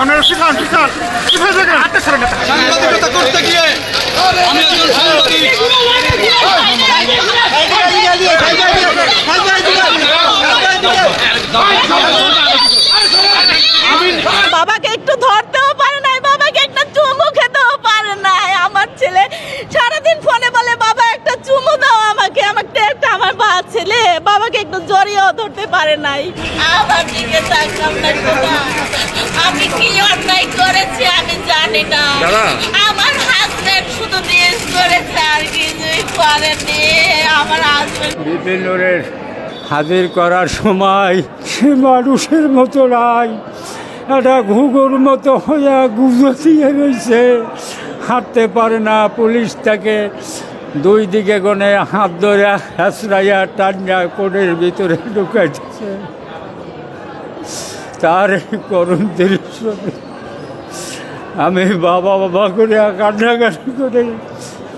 আপনারা শিখান শিখান শিখে দেখেন? সাংবাদিকতা করতে গিয়ে আমি একজন সাংবাদিক। বাবাকে একটু ধরতেও পারে নাই বাবাকে একটা চুমু খেতেও পারে নাই। আমার ছেলে সারাদিন ফোনে বলে বাবা একটা চুমু দাও আমাকে আমাকে একটা আমার বা ছেলে বাবাকে একটু জড়িয়েও ধরতে পারে নাই। আমার দিকে তাকাম না। আমি করেছি আমি জানি না। আমার হাজবেন্ড শুধু করেছে আর কিছুই করেনি আমার হাজবেন্ড হাজির করার সময় সে মানুষের মতো নাই। একটা ঘুঘুর মতো হইয়া গুজতিয়ে রয়েছে। হাঁটতে পারে না পুলিশ তাকে দুই দিকে গনে হাত ধরে হাসরাইয়া টান্না কোণের ভিতরে ঢুকাইতেছে তার এই করুণ দৃশ্য আমি বাবা বাবা করে কান্নাকাটি করে,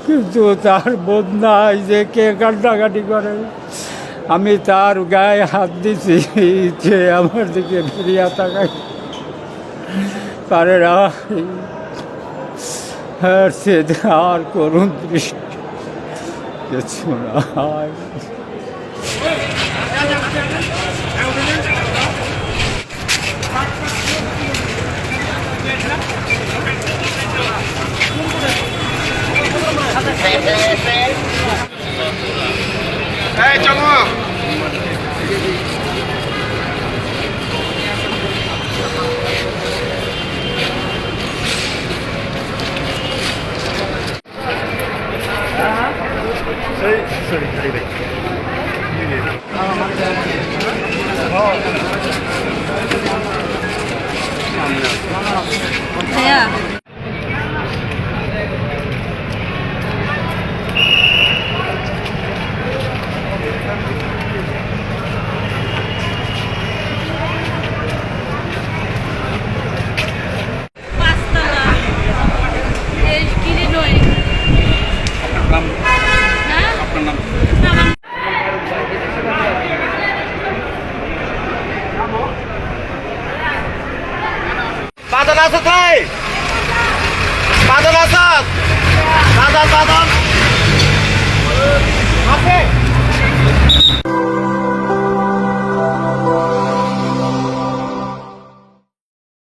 কিন্তু তার বোধ নাই যে কে কান্নাকাটি করে। আমি তার গায়ে হাত দিছি যে আমার দিকে ফিরিয়া তাকাই পারে না, আর সে আর করুণ দৃষ্টি। কিছু 接了。啊。哎，顺利，顺利。বাদল আছে তাই বাদল আছে বাদল।